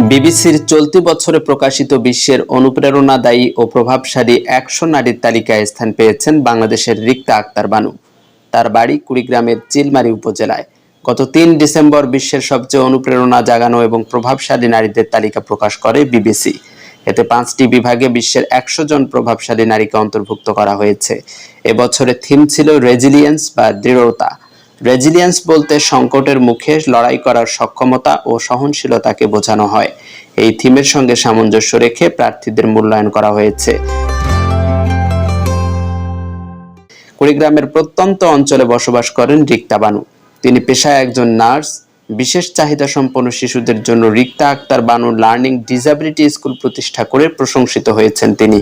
বিবিসির চলতি বছরে প্রকাশিত বিশ্বের অনুপ্রেরণাদায়ী ও প্রভাবশালী একশো নারীর তালিকায় স্থান পেয়েছেন বাংলাদেশের রিক্তা আক্তার বানু। তার বাড়ি কুড়িগ্রামের চিলমারি উপজেলায়। গত তিন ডিসেম্বর বিশ্বের সবচেয়ে অনুপ্রেরণা জাগানো এবং প্রভাবশালী নারীদের তালিকা প্রকাশ করে বিবিসি। এতে পাঁচটি বিভাগে বিশ্বের একশো জন প্রভাবশালী নারীকে অন্তর্ভুক্ত করা হয়েছে। এবছরের থিম ছিল রেজিলিয়েন্স বা দৃঢ়তা। রেজিলিয়েন্স বলতে সংকটের মুখে লড়াই করার সক্ষমতা ও সহনশীলতাকে বোঝানো হয়। এই থিমের সঙ্গে সামঞ্জস্য রেখে প্রার্থীদের মূল্যায়ন করা হয়েছে। কুড়িগ্রামের প্রত্যন্ত অঞ্চলে বসবাস করেন রিক্তা বানু। তিনি পেশায় একজন নার্স। বিশেষ চাহিদা সম্পন্ন শিশুদের জন্য Rikta Akter Banu learning disability school প্রতিষ্ঠা করে প্রশংসিত হয়েছেন তিনি।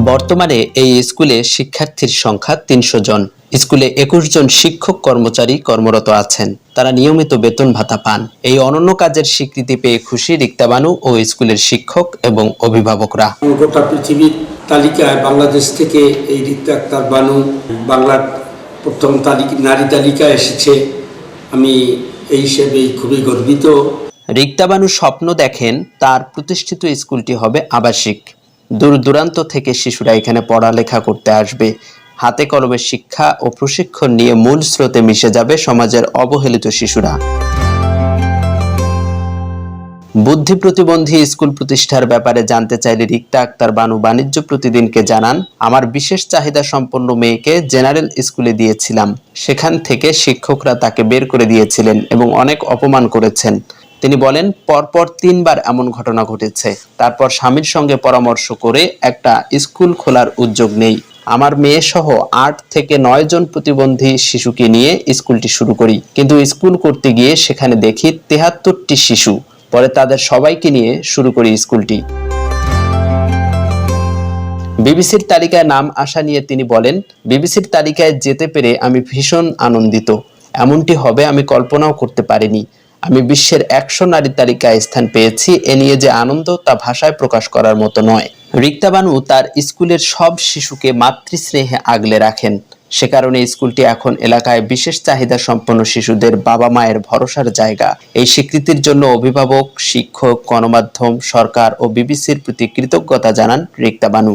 বর্তমানে এই স্কুলে শিক্ষার্থীর সংখ্যা তিনশো জন। স্কুলে একুশ জন শিক্ষক কর্মচারী কর্মরত আছেন। তারা নিয়মিত বেতন ভাতা পান। এই অনন্য কাজের স্বীকৃতি পেয়ে খুশি রিক্তাবানু ও স্কুলের শিক্ষক এবং অভিভাবকরা। গোটা পৃথিবীর তালিকায় বাংলাদেশ থেকে এই রিক্তা আক্তার বানু বাংলার প্রথম তালিকা নারী তালিকায় এসেছে। আমি এই হিসেবে খুবই গর্বিত। রিক্তাবানু স্বপ্ন দেখেন তার প্রতিষ্ঠিত স্কুলটি হবে আবাসিক। দূর দূরান্ত থেকে শিশুরা এখানে পড়ালেখা করতে আসবে। হাতে কলমে শিক্ষা ও প্রশিক্ষণ নিয়ে মূল স্রোতে মিশে যাবে সমাজের অবহেলিত শিশুরা। বুদ্ধি প্রতিবন্ধী স্কুল প্রতিষ্ঠার ব্যাপারে জানতে চাইলে রিক্তা আক্তার বানু বাণিজ্য প্রতিদিনকে জানান, আমার বিশেষ চাহিদা সম্পন্ন মেয়েকে জেনারেল স্কুলে দিয়েছিলাম। সেখান থেকে শিক্ষকরা তাকে বের করে দিয়েছিলেন এবং অনেক অপমান করেছেন। তিনি বলেন, পরপর তিনবার এমন ঘটনা ঘটেছে। তারপর স্বামীর সঙ্গে পরামর্শ করে একটা স্কুল খোলার উদ্যোগ নেই। আমার মেয়ে সহ আট থেকে নয় জন প্রতিবন্ধী শিশুকে নিয়ে স্কুলটি শুরু করি। কিন্তু স্কুল করতে গিয়ে সেখানে দেখি তেহাত্তরটি শিশু। পরে তাদের সবাইকে নিয়ে শুরু করি স্কুলটি। বিবিসির তালিকায় নাম আসা নিয়ে তিনি বলেন, বিবিসির তালিকায় যেতে পেরে আমি ভীষণ আনন্দিত। এমনটি হবে আমি কল্পনাও করতে পারিনি। আমি বিশ্বের একশো নারী তালিকায় স্থান পেয়েছি, এ নিয়ে যে আনন্দ তা ভাষায় প্রকাশ করার মতো নয়। রিক্তা বানু তার স্কুলের সব শিশুকে মাতৃস্নেহে আগলে রাখেন। সে কারণে স্কুলটি এখন এলাকায় বিশেষ চাহিদা সম্পন্ন শিশুদের বাবা মায়ের ভরসার জায়গা। এই স্বীকৃতির জন্য অভিভাবক, শিক্ষক, গণমাধ্যম, সরকার ও বিবিসির প্রতি কৃতজ্ঞতা জানান রিক্তা বানু।